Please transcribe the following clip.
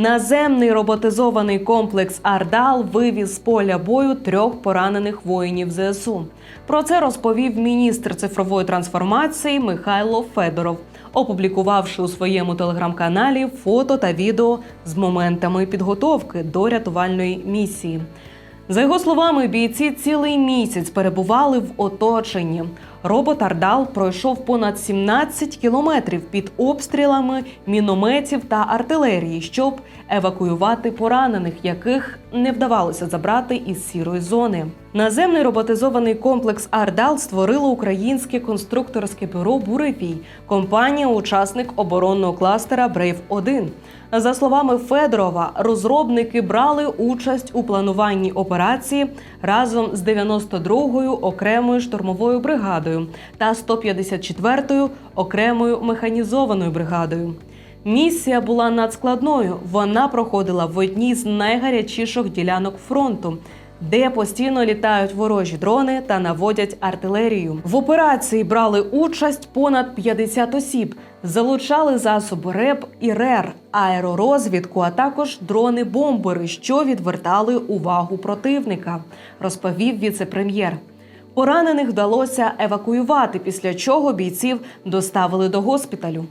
Наземний роботизований комплекс Ардал вивіз з поля бою трьох поранених воїнів ЗСУ. Про це розповів міністр цифрової трансформації Михайло Федоров, опублікувавши у своєму телеграм-каналі фото та відео з моментами підготовки до рятувальної місії. За його словами, бійці цілий місяць перебували в оточенні. Робот Ардал пройшов понад 17 кілометрів під обстрілами мінометів та артилерії, щоб евакуювати поранених, яких не вдавалося забрати із сірої зони. Наземний роботизований комплекс Ардал створило українське конструкторське бюро Буревій, компанія, учасник оборонного кластера Брейв 1 За словами Федорова, розробники брали участь у плануванні операції разом з 92-ю окремою штурмовою бригадою та 154-ю окремою механізованою бригадою. Місія була надскладною. Вона проходила в одній з найгарячіших ділянок фронту, де постійно літають ворожі дрони та наводять артилерію. В операції брали участь понад 50 осіб. Залучали засоби РЕП і РЕР, аеророзвідку, а також дрони-бомбери, що відвертали увагу противника, розповів віце-прем'єр. Поранених вдалося евакуювати, після чого бійців доставили до госпіталю.